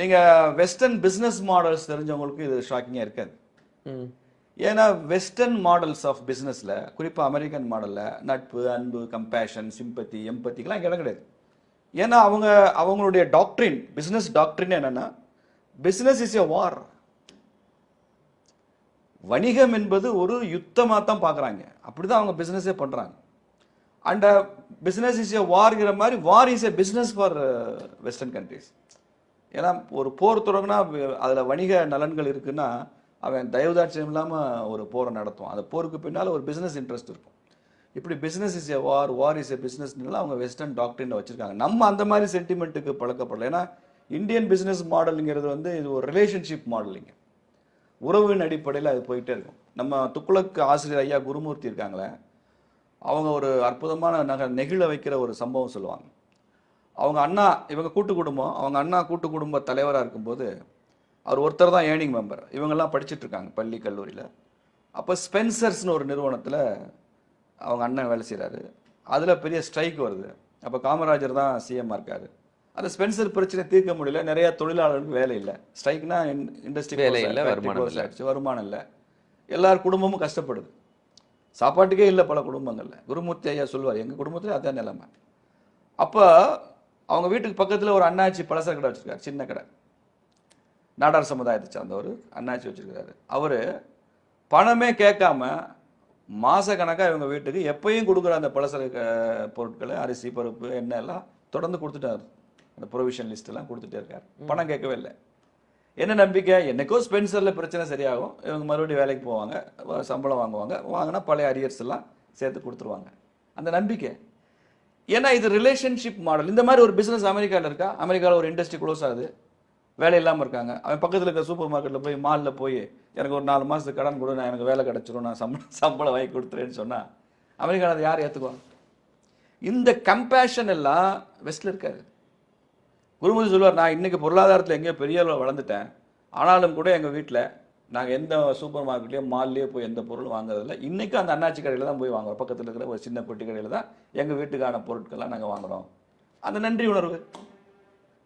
நீங்கள் western business models தெரிஞ்சவங்களுக்கு இது ஷாக்கிங்காக இருக்காது. ஏன்னா வெஸ்டர்ன் மாடல்ஸ் ஆஃப் பிஸ்னஸில் குறிப்பாக அமெரிக்கன் மாடலில் நட்பு அன்பு கம்பேஷன் சிம்பத்தி எம்பத்திக்கெலாம் இங்கே இடம் கிடையாது. ஏன்னா அவங்க அவங்களுடைய டாக்ட்ரின் பிஸ்னஸ் டாக்ட்ரின் என்னன்னா பிஸ்னஸ் இஸ் எ வார் வணிகம் என்பது ஒரு யுத்தமாக தான் பார்க்குறாங்க. அப்படி தான் அவங்க பிஸ்னஸே பண்ணுறாங்க அண்ட் பிஸ்னஸ் இஸ் எ வார்ங்கிற மாதிரி war is a business for western countries ஏன்னா ஒரு போர் தொடங்கினா அதில் வணிக நலன்கள் இருக்குன்னா அவன் தயவுதாட்சியம் இல்லாமல் ஒரு போரை நடத்துவான். அந்த போருக்கு பின்னால் ஒரு பிஸ்னஸ் இன்ட்ரெஸ்ட் இருக்கும். இப்படி business is a war war is a பிஸ்னஸ்னால அவங்க வெஸ்டர்ன் டாக்டரின் வச்சுருக்காங்க. நம்ம அந்த மாதிரி சென்டிமெண்ட்டுக்கு பழக்கப்படல. ஏன்னா இந்தியன் பிஸ்னஸ் மாடலுங்கிறது வந்து இது ஒரு ரிலேஷன்ஷிப் மாடலிங்க உறவின் அடிப்படையில் அது போயிட்டே இருக்கும். நம்ம துக்குளக்கு ஆசிரியர் ஐயா குருமூர்த்தி இருக்காங்களே அவங்க ஒரு அற்புதமான நக நெகிழ வைக்கிற ஒரு சம்பவம் சொல்லுவாங்க. அவங்க அண்ணா இவங்க கூட்டு குடும்பம் அவங்க அண்ணா கூட்டு குடும்ப தலைவராக இருக்கும்போது அவர் ஒருத்தர் தான் ஏர்னிங் மெம்பர் இவங்கெல்லாம் படிச்சுட்டு இருக்காங்க பள்ளி கல்லூரியில். அப்போ ஸ்பென்சர்ஸ்னு ஒரு நிறுவனத்தில் அவங்க அண்ணன் வேலை செய்கிறாரு அதில் பெரிய ஸ்ட்ரைக் வருது. அப்போ காமராஜர் தான் சிஎம்மாக இருக்காரு. அந்த ஸ்பென்சர் பிரச்சனை தீர்க்க முடியல. நிறைய தொழிலாளர்களுக்கு வேலை இல்லை. ஸ்ட்ரைக்னா இண்டஸ்ட்ரி வேலை இல்ல, வருமானம் இல்ல. வருமானம் இல்லை. எல்லார் குடும்பமும் கஷ்டப்படுது. சாப்பாட்டுக்கே இல்லை பல குடும்பங்கள்ல. குருமூர்த்தி ஐயா சொல்லுவார் எங்கள் குடும்பத்தில் அதான் நிலைமை. அப்போ அவங்க வீட்டுக்கு பக்கத்தில் ஒரு அண்ணாச்சி பலசர கடை வச்சிருக்காரு சின்ன கடை. நாடார் சமுதாயத்தை சார்ந்தவர் அண்ணாச்சி வச்சிருக்காரு அவர் பணமே கேட்காம மாச கணக்காக இவங்க வீட்டுக்கு எப்பயும் கொடுக்குற அந்த பலசர பொருட்களை அரிசி பருப்பு எண்ணெய் எல்லாம் தொடர்ந்து கொடுத்துட்டாரு. அந்த ப்ரொவிஷன் லிஸ்ட் எல்லாம் கொடுத்துட்டே இருக்காரு. பணம் கேட்கவே இல்லை. என்ன நம்பிக்கை? என்னைக்கோ ஸ்பென்சரில் பிரச்சனை சரியாகும். இவங்க மறுபடியும் வேலைக்கு போவாங்க சம்பளம் வாங்குவாங்க. வாங்கினா பழைய அரியர்ஸ் எல்லாம் சேர்த்து கொடுத்துருவாங்க. அந்த நம்பிக்கை. ஏன்னா இது ரிலேஷன்ஷிப் மாடல் இந்த மாதிரி ஒரு பிஸ்னஸ் அமெரிக்காவில் இருக்கா? அமெரிக்காவில் ஒரு இண்டஸ்ட்ரி க்ளோஸ் ஆகுது. வேலை இல்லாமல் இருக்காங்க. அவன் பக்கத்தில் இருக்க சூப்பர் மார்க்கெட்டில் போய் மாலில் போய் எனக்கு ஒரு நாலு மாதத்துக்கு கடன் கொடு நான் எனக்கு வேலை கிடச்சிரும் நான் சம்பளம் சம்பளம் வாங்கி கொடுத்துறேன்னு சொன்னால் அமெரிக்காவில் அதை யார் ஏற்றுக்குவாங்க இந்த கம்பேஷன் எல்லாம் வெஸ்டில் இருக்காது குருமதி சொல்லுவார் நான் இன்றைக்கி பொருளாதாரத்தில் எங்கேயோ பெரிய அளவில் வளர்ந்துட்டேன். ஆனாலும் கூட எங்கள் வீட்டில் நாங்கள் எந்த சூப்பர் மார்க்கெட்லேயோ மால்லையோ போய் எந்த பொருளும் வாங்குறதில்ல. இன்றைக்கும் அந்த அண்ணாச்சி கடையில் தான் போய் வாங்குறோம். பக்கத்தில் இருக்கிற ஒரு சின்ன பெட்டி கடையில் தான் எங்கள் வீட்டுக்கான பொருட்கள்லாம் நாங்கள் வாங்குகிறோம் அந்த நன்றி உணர்வு.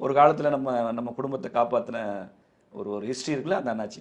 ஒரு காலத்தில் நம்ம நம்ம குடும்பத்தை காப்பாற்றின ஒரு ஒரு ஹிஸ்ட்ரி இருக்குல்ல அந்த அண்ணாச்சி.